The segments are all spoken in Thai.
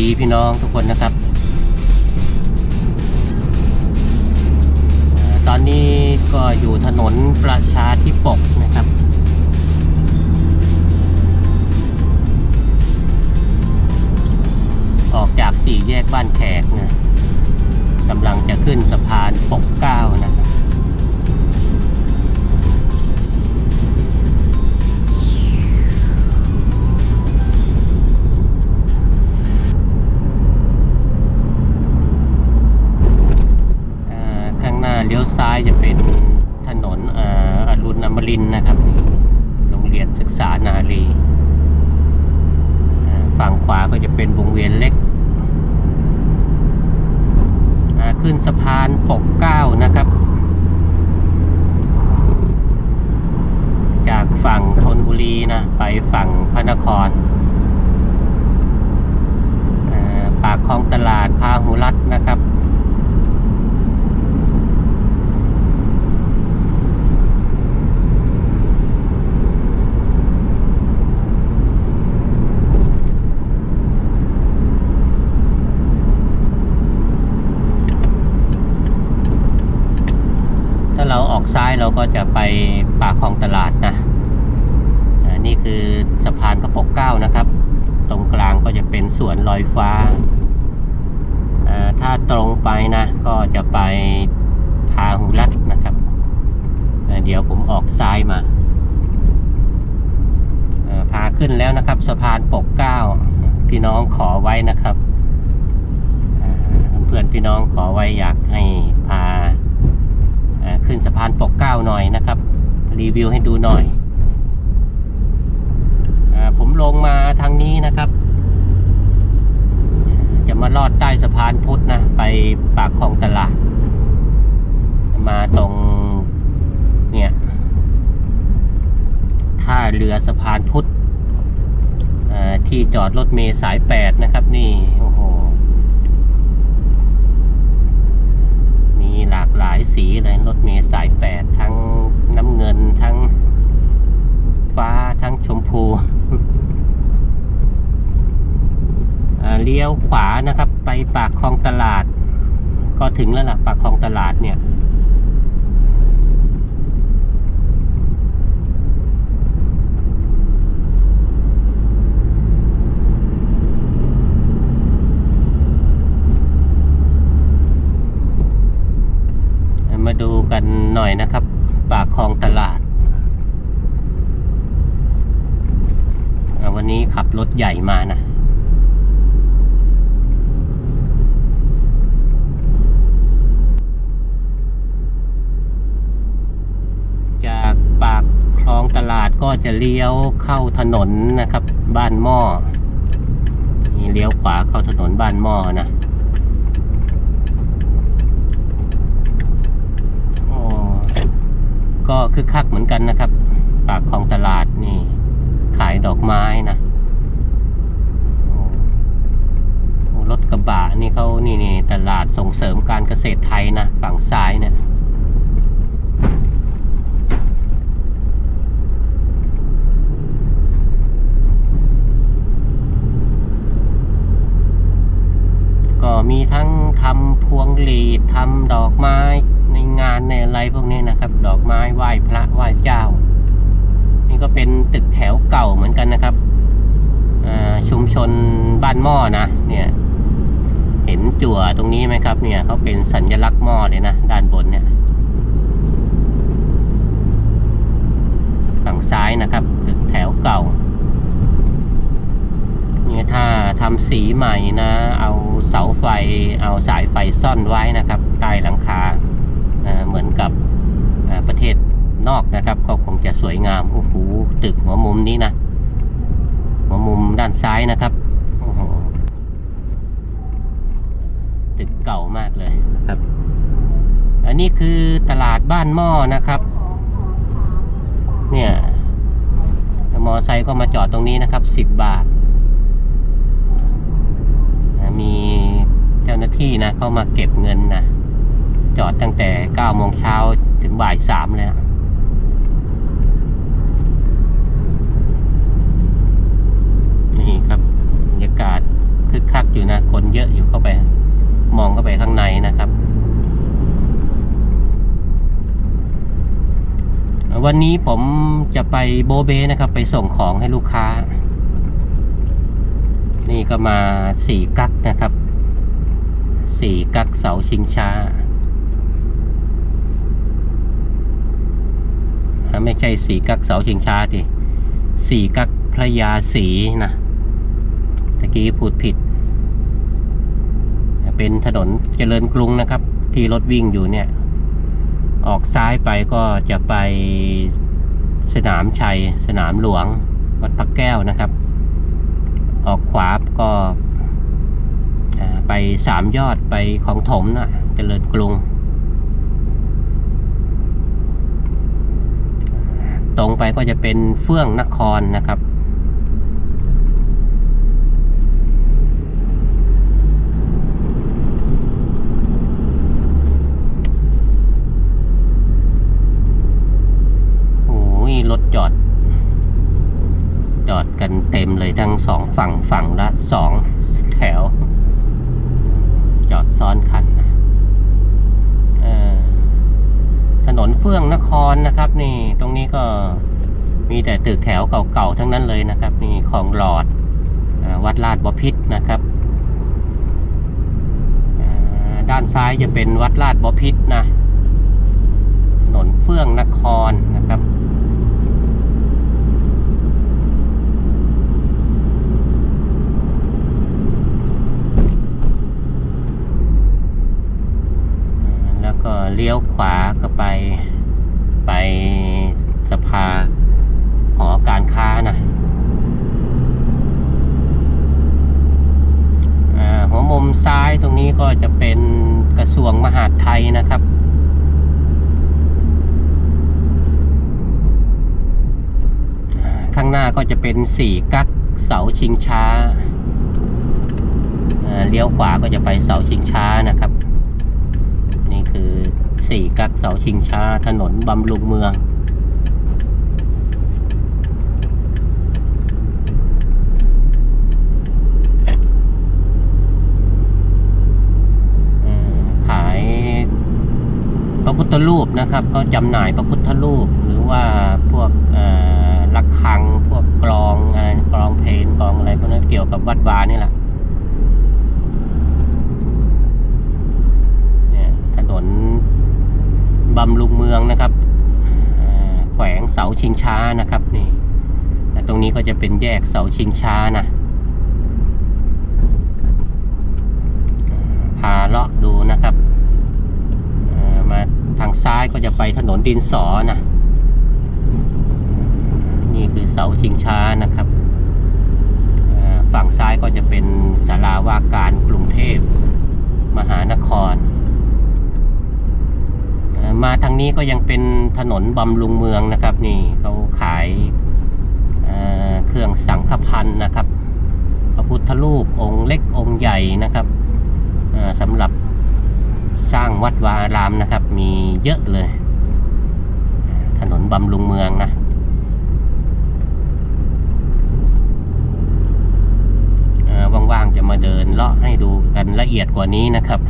ดีพี่น้องทุกคนนะครับ ตอนนี้ก็อยู่ถนนประชาธิปกนะครับออกจากสี่แยกบ้านแขกนะกำลังจะขึ้นสะพานปกเก้านะครับ ซ้ายจะเป็นถนนออรุณอมรินนะครับ โรงเรียนศึกษานารีฝั่งขวาก็จะเป็นวงเวียนเล็ก ขึ้นสะพานปกเก้านะครับ จากฝั่งธนบุรีนะไปฝั่งพระนครปากคลองตลาดพาหุรัตนะครับ ถ้าเราออ ราก็จะไปปากคลองตลาดนะอ่านี่คือสะพานพระปกเก้านะครับ ตรงกลางก็จะเป็นสวนลอยฟ้าอ่าถ้าตรงไปนะก็จะไปพาหุรัตนะครับ เดี๋ยวผมออกซ้ายมาอ่าพาขึ้นแล้วนะครับ สะพานปกเก้าพี่น้องขอไว้นะครับเพื่อนพี่น้องขอไว้อยากให้พา ขึ้นสะพานปกเก้าหน่อยนะครับ รีวิวให้ดูหน่อยอผมลงมาทางนี้นะครับ จะมาลอดใต้สะพานพุทธนะ ไปปากคลองตลาด มาตรงเนี่ยท่าเรือสะพานพุทธที่จอดรถเมล์สายแปดนะครับ นี่โอ้โห มีหลากหลายสีเลยรถเมล์สายแปดทั้งน้ำเงินทั้งฟ้าทั้งชมพูเลี้ยวขวานะครับ ไปปากคลองตลาด ก็ถึงแล้วล่ะปากคลองตลาดเนี่ย มา ดูกันหน่อยนะครับ ปากคลองตลาดาวันนี้ขับรถใหญ่มานะจากปากคลองตลาดก็จะเลี้ยวเข้าถนนนะครับ บ้านหม้อนี่เลี้ยวขวาเข้าถนนบ้านหม้อนะ โอ้ก็ คึกคักเหมือนกันนะครับ ปากคลองตลาดนี่ ขายดอกไม้นะรถกระบะนี่เขานี่นี่ตลาดส่งเสริมการเกษตรไทยนะ ฝั่งซ้ายเนี่ยก็มีทั้งทำพวงหลีดทำดอกไม้ ในงานในอะไรพวกนี้นะครับ ดอกไม้ไหว้พระไหว้เจ้า นี่ก็เป็นตึกแถวเก่าเหมือนกันนะครับชุมชนบ้านหม้อนะเนี่ย เห็นจั่วตรงนี้ไหมครับ เนี่ยเขาเป็นสัญลักษณ์หม้อเลยนะด้านบนเนี่ยฝั่งซ้ายนะครับตึกแถวเก่าเนี่ยถ้าทำสีใหม่นะ เอาเสาไฟ เอาสายไฟซ่อนไว้นะครับใต้หลังคา เหมือนกับอ่าประเทศนอกนะครับ ก็คงจะสวยงามโอ้โหตึกหัวมุมนี้นะหัวมุมด้านซ้ายนะครับโอ้โหตึกเก่ามากเลยนะครับ อันนี้คือตลาดบ้านหม้อนะครับ เนี่ยมอไซค์ก็มาจอดตรงนี้นะครับ 10 บาท มีเจ้าหน้าที่นะเข้ามาเก็บเงินนะ จอดตั้งแต่9โมงเช้าถึงบ่ายสามเลยนะนี่ครับบรรยากาศคึกคักอยู่นะ คนเยอะอยู่เข้าไป มองเข้าไปข้างในนะครับ วันนี้ผมจะไปโบเบนะครับ ไปส่งของให้ลูกค้า นี่ก็มาสี่กักนะครับสี่กักเสาชิงช้า ไม่ใช่สี่กักเสาชิงช้าดิสี่กักพระยาสีนะตะกี้พูดผิด เป็นถนนเจริญกรุงนะครับ ที่รถวิ่งอยู่เนี่ย ออกซ้ายไปก็จะไปสนามชัย สนามหลวง วัดพระแก้วนะครับ ออกขวาก็ไปสามยอดไปของถมนะเจริญกรุง ตรงไปก็จะเป็นเฟื่องนครนะครับ โอ้ยรถจอด จอดกันเต็มเลยทั้งสองฝั่งฝั่งละสองแถว จอดซ้อนคันนะเอ่อถนนเฟื่องนครนะครับ นี่ ตรงนี้ก็ มีแต่ตึกแถวเก่าๆทั้งนั้นเลยนะครับนี่ของหลอดวัดลาดบพิษนะครับด้านซ้ายจะเป็นวัดลาดบพิษนะถนนเฟื่องนครนะครับแล้วก็เลี้ยวขวาก็ไปไปสภา การค้านะอ่าหัวมุมซ้ายตรงนี้ก็จะเป็นกระทรวงมหาดไทยนะครับข้างหน้าก็จะเป็นสี่กักเสาชิงช้าอ่าเลี้ยวขวาก็จะไปเสาชิงช้านะครับ นี่คือสี่กักเสาชิงช้าถนนบำรุงเมืองเอ่อขาย พุทธรูปนะครับ ก็จำหน่ายพระพุทธรูป หรือว่าพวกอ่อระฆัง พวกกลองอะไรกลองเพลงกลองอะไรพวกนั้นเกี่ยวกับวัดวานี่แหละเนี่ยถนนบำรุงเมืองนะครับแขวงเสาชิงช้านะครับนี่แต่ตรงนี้ก็จะเป็นแยกเสาชิงช้านะพาเลาะดูนะครับางซ้ายก็จะไปถนนดินสอนะ นี่คือเสาชิงช้านะครับ ฝั่งซ้ายก็จะเป็นศาลาว่าการกรุงเทพมหานคร มาทางนี้ก็ยังเป็นถนนบำรุงเมืองนะครับ นี่เขาขายเครื่องสังฆพันธ์นะครับ พระพุทธรูปองค์เล็กองค์ใหญ่นะครับสำหรับ สร้างวัดวาอารามนะครับ มีเยอะเลย ถนนบำรุงเมืองนะว่างๆจะมาเดินเลาะให้ดูกันละเอียดกว่านี้นะครับ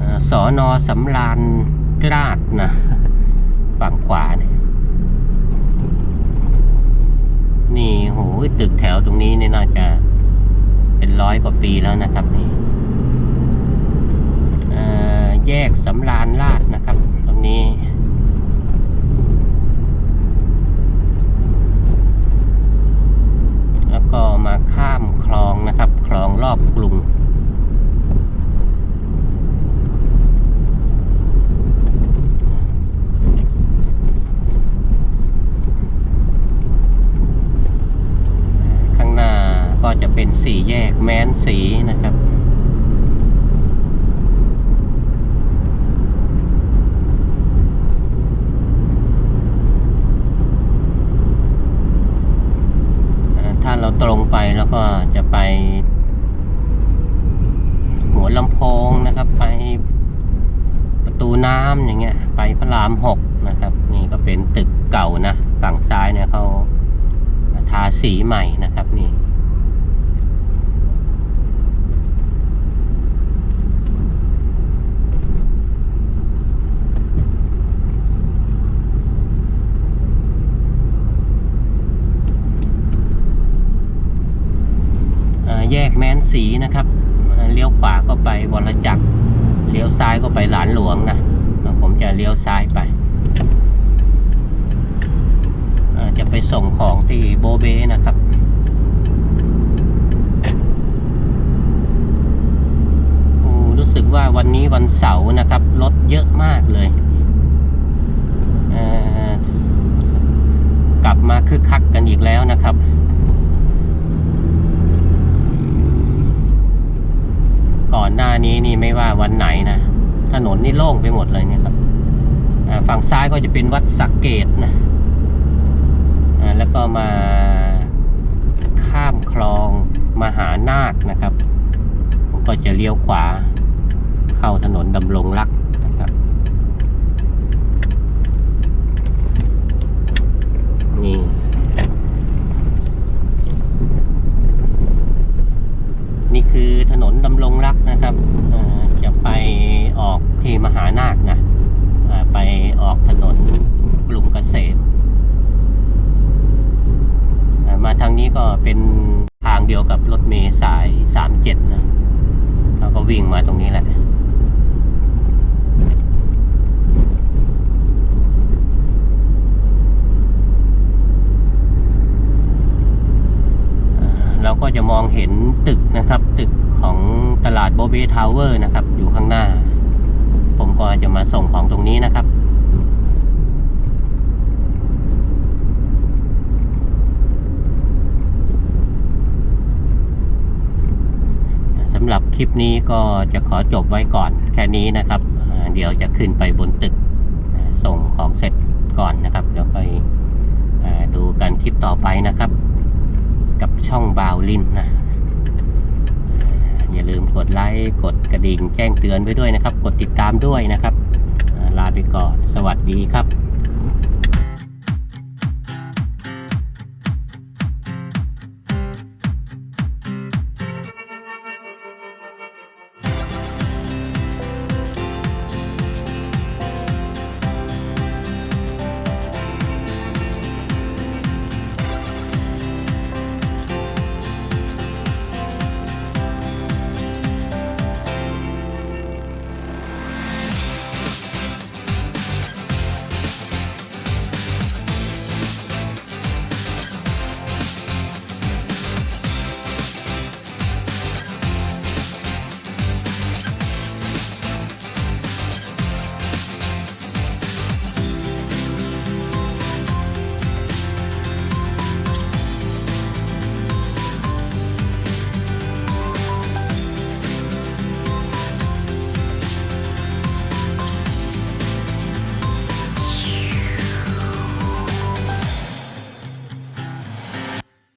อสอนอสำราญราชนะฝั่งขวาเนี่ยนี่โหตึกแถวตรงนี้นี่น่าจะ เป็นร้อยกว่าปีแล้วนะครับนี่เอ่อแยกสำราญราชนะครับ ตรงนี้ แล้วก็มาข้ามคลองนะครับ คลองรอบกรุง ข้างหน้าก็จะ เป็นสี่แยกแม้นสีนะครับ ถ้าเราตรงไปแล้วก็จะไป หัวลำโพงนะครับ ไปประตูน้ำอย่างเงี้ย ไปพระรามหกนะครับ นี่ก็เป็นตึกเก่านะ ฝั่งซ้ายเนี่ยเขาทาสีใหม่นะครับนี่ อ่าแยกแม้น สีนะครับเลี้ยวขวาก็ไปวรจักรเลี้ยวซ้ายก็ไปหลานหลวงนะผมจะเลี้ยวซ้ายไปจะไปส่งของที่โบเบนะครับรู้สึกว่าวันนี้วันเสาร์นะครับรถเยอะมากเลยกลับมาคึกคักกันอีกแล้วนะครับ ก่อนหน้านี้นี่ไม่ว่าวันไหนนะถนนนี่โล่งไปหมดเลยเนี่ยครับฝั่งซ้ายก็จะเป็นวัดสักเกตนะแล้วก็มาข้ามคลองมหานาคนะครับผมก็จะเลี้ยวขวาเข้าถนนดำรงรักนะครับ นี่ นี่คือถนนดำรงรักนะครับจะไปออกที่มหานาคนะไปออกถนนกรุงเกษมมาทางนี้ก็เป็นทางเดียวกับรถเมล์สาย 37 นะแล้วก็วิ่งมาตรงนี้แหละ เราก็ จะมองเห็นตึกนะครับ ตึกของตลาดโบเบทาวเวอร์นะครับ อยู่ข้างหน้า ผมก็จะมาส่งของตรงนี้นะครับสำหรับคลิปนี้ก็จะขอจบไว้ก่อนแค่นี้นะครับ เดี๋ยวจะขึ้นไปบนตึกส่งของเสร็จก่อนนะครับ เดี๋ยวไปอ่าดูกันคลิปต่อไปนะครับ กับช่องบาวลินนะ อย่าลืมกดไลค์กดกระดิ่งแจ้งเตือนไว้ด้วยนะครับ กดติดตามด้วยนะครับ ลาไปก่อน สวัสดีครับ